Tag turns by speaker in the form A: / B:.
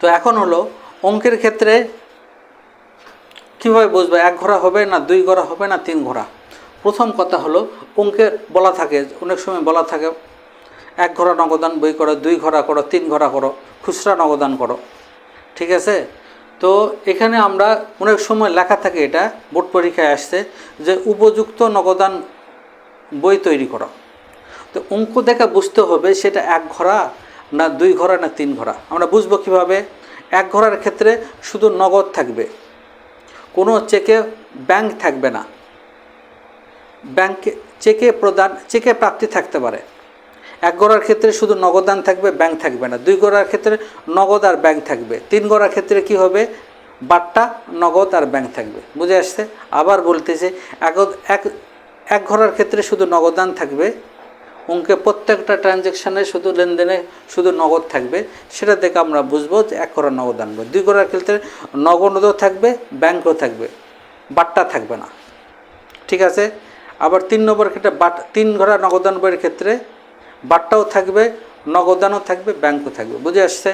A: তো এখন হলো অঙ্কের ক্ষেত্রে কীভাবে বুঝবে, এক ঘোড়া হবে না দুই ঘোড়া হবে না তিন ঘোড়া? প্রথম কথা হলো অঙ্কে বলা থাকে, অনেক সময় বলা থাকে, এক ঘোড়া নগদান বই করো দুই ঘোড়া করো, তিন ঘোড়া করো, খুচরা নগদান করো। ঠিক আছে? তো এখানে আমরা অনেক সময় লেখা থাকে এটা, বোর্ড পরীক্ষায় আসছে, যে উপযুক্ত নগদান বই তৈরি করো। তো অঙ্ক দেখা বুঝতে হবে সেটা এক ঘোড়া না দুই ঘোড়া, না তিন ঘোড়া। আমরা বুঝব কীভাবে? এক ঘোড়ার ক্ষেত্রে শুধু নগদ থাকবে। কোনো চেকে ব্যাংক থাকবে না। ব্যাংকে চেকে প্রদান, চেকে প্রাপ্তি থাকতে পারে। এক গড়ার ক্ষেত্রে শুধু নগদান থাকবে, ব্যাংক থাকবে না। দুই গড়ার ক্ষেত্রে নগদ আর ব্যাংক থাকবে। তিন গড়ার ক্ষেত্রে কি হবে? বাট্টা, নগদ আর ব্যাংক থাকবে। বুঝে আসছে? আবার বলতেছে এক এক ঘোড়ার ক্ষেত্রে শুধু নগদান থাকবে অঙ্কে প্রত্যেকটা ট্রানজ্যাকশানে শুধু লেনদেনে শুধু নগদ থাকবে, সেটা দেখে আমরা বুঝব যে এক করা নগদ আনব। দুই করার ক্ষেত্রে নগদও থাকবে, ব্যাংকও থাকবে, বাট্টা থাকবে না। ঠিক আছে? আবার তিন নম্বর ক্ষেত্রে বাট, তিন ঘোড়া নগদান বইয়ের ক্ষেত্রে বাট্টাও থাকবে, নগদানও থাকবে, ব্যাংকও থাকবে। বুঝে আসছে?